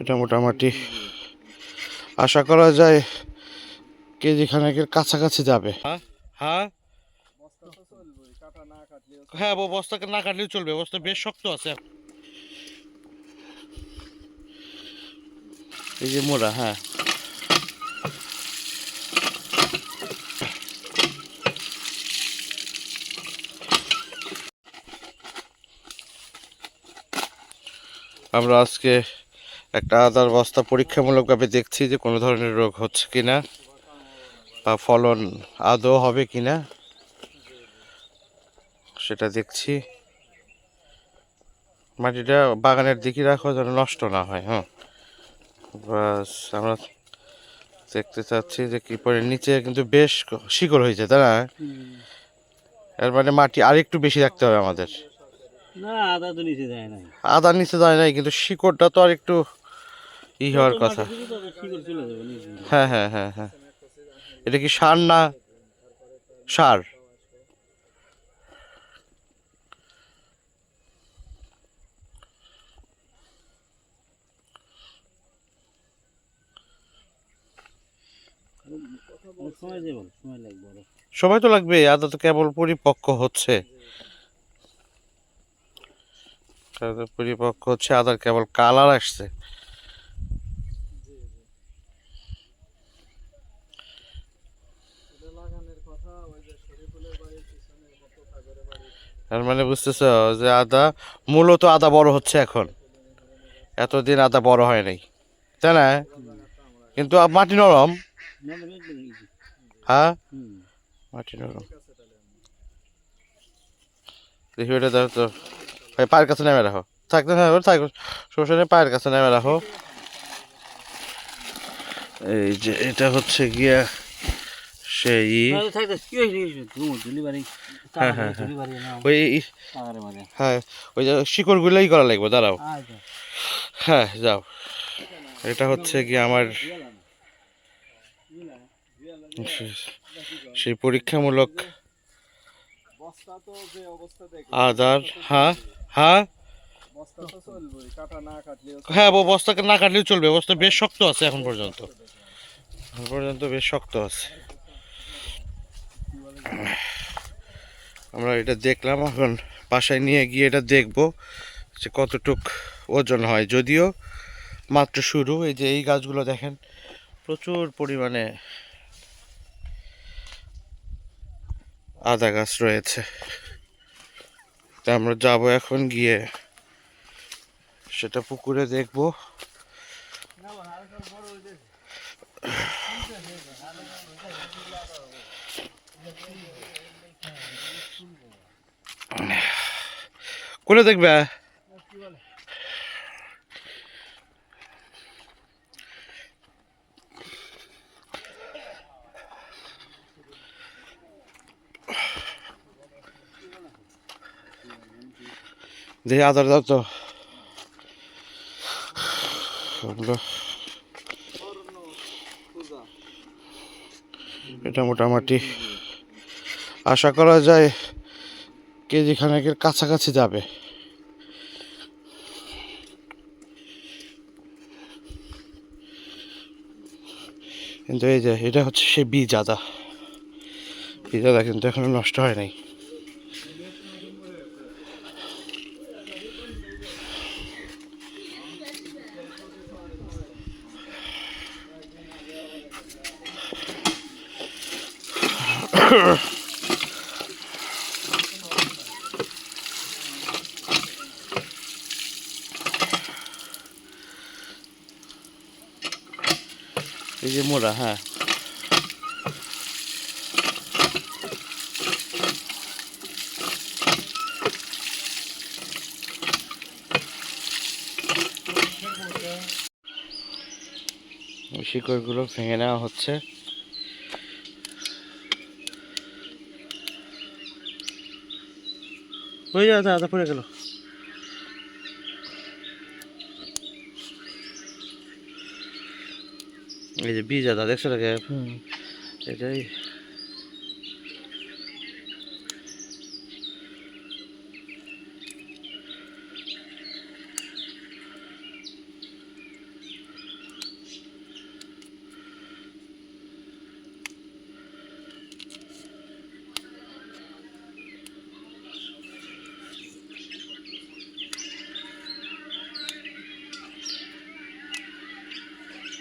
এটা মোটামুটি আশা করা যায় কেজি খানেকের কাছাকাছি যাবে। হ্যাঁ? হ্যাঁ? হ্যাঁ বস্তাকে না কাটলেও চলবে বস্তা বেশ শক্ত আছে। এই যে মোড়া হ্যাঁ। আমরা আজকে একটা আদার বস্তা পরীক্ষামূলকভাবে দেখছি যে কোনো ধরনের রোগ হচ্ছে কি না বা ফলন আদৌ হবে কি না সেটা দেখছি। মাটিটা বাগানের দিকে রাখো যেন নষ্ট না হয় হ্যাঁ। বাস আমরা দেখতে চাচ্ছি যে কি পরে নিচে কিন্তু বেশ শিকড় হয়েছে তাই না? এর মানে মাটি আরেকটু বেশি রাখতে হবে আমাদের। না আদা তো নিচে যায় না আদার নিচে যায় নাই কিন্তু শিকড়টা তো আর একটু ই হওয়ার কথা। হ্যাঁ হ্যাঁ হ্যাঁ হ্যাঁ। এটা কি সার না সার? সময় তো লাগবে আদা তো কেবল পরিপক্ক হচ্ছে। পরিপক্ক হচ্ছে আদার কেবল কালার আসছে। তার মানে বুঝতেছ যে আদা মূলত আদা বড় হচ্ছে এখন। এতদিন আদা বড় হয় নাই। তাই না? কিন্তু মাটি নরম। হ্যাঁ? মাটি নরম। দেখি ওটা তো। ভাই পায়ের কাছে নেমে রাখো। থাকতে না থাক সমস্যা নেই পায়ের কাছে নেমে রাখো। এই যে এটা হচ্ছে গিয়া সেই থাক, থাক, হ্যাঁ, হ্যাঁ, নাও। ওই। হ্যাঁ ওই যে শিকড়গুলোই করা লাগবে দাঁড়াও। আচ্ছা। হ্যাঁ যাও। এটা হচ্ছে কি আমার সেই পরীক্ষামূলক বস্তা তো যে অবস্থা দেখে আদার হ্যাঁ হ্যাঁ হ্যাঁ বস্তাকে না কাটলেও চলবে বস্তা বেশ শক্ত আছে এখন পর্যন্ত। এখন পর্যন্ত বেশ শক্ত আছে। আমরা এটা দেখলাম এখন বাসায় নিয়ে গিয়ে এটা দেখব যে কতটুক ওজন হয়। যদিও মাত্র শুরু এই যে এই গাছগুলো দেখেন প্রচুর পরিমাণে আদা গাছ রয়েছে। তা আমরা যাব এখন গিয়ে। সেটা পুকুরে দেখব। কোনে দেখবে? দেখি আদার দাও এটা মোটামুটি। আশা করা যায় কেজি খানেকের কাছাকাছি যাবে। কিন্তু এই যে, এটা হচ্ছে সেই বীজ আদা। বীজ আদা কিন্তু এখনও নষ্ট হয় নাই। এই যে মোড়া হ্যাঁ। শিকড়গুলো ভেঙে নেওয়া হচ্ছে। ওই আদা আদা পড়ে গেল। এই যে বীজ আদা দেখছ এটাই।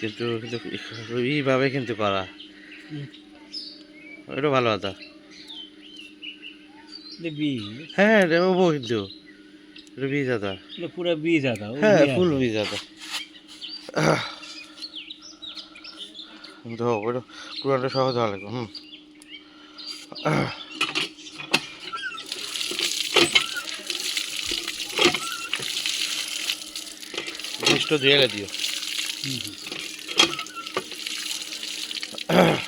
কিন্তু কিন্তু এইভাবে কিন্তু করা। এটা ভালো কথা। হ্যাঁ এটা কিন্তু। বীজ আদা। পুরো বীজ আদা হ্যাঁ ফুল বীজ আদা। কিন্তু ওটা পুরানটা সহজ হওয়া লাগবে হুম। ধুয়ে দিও। হুম, হুম। Ugh.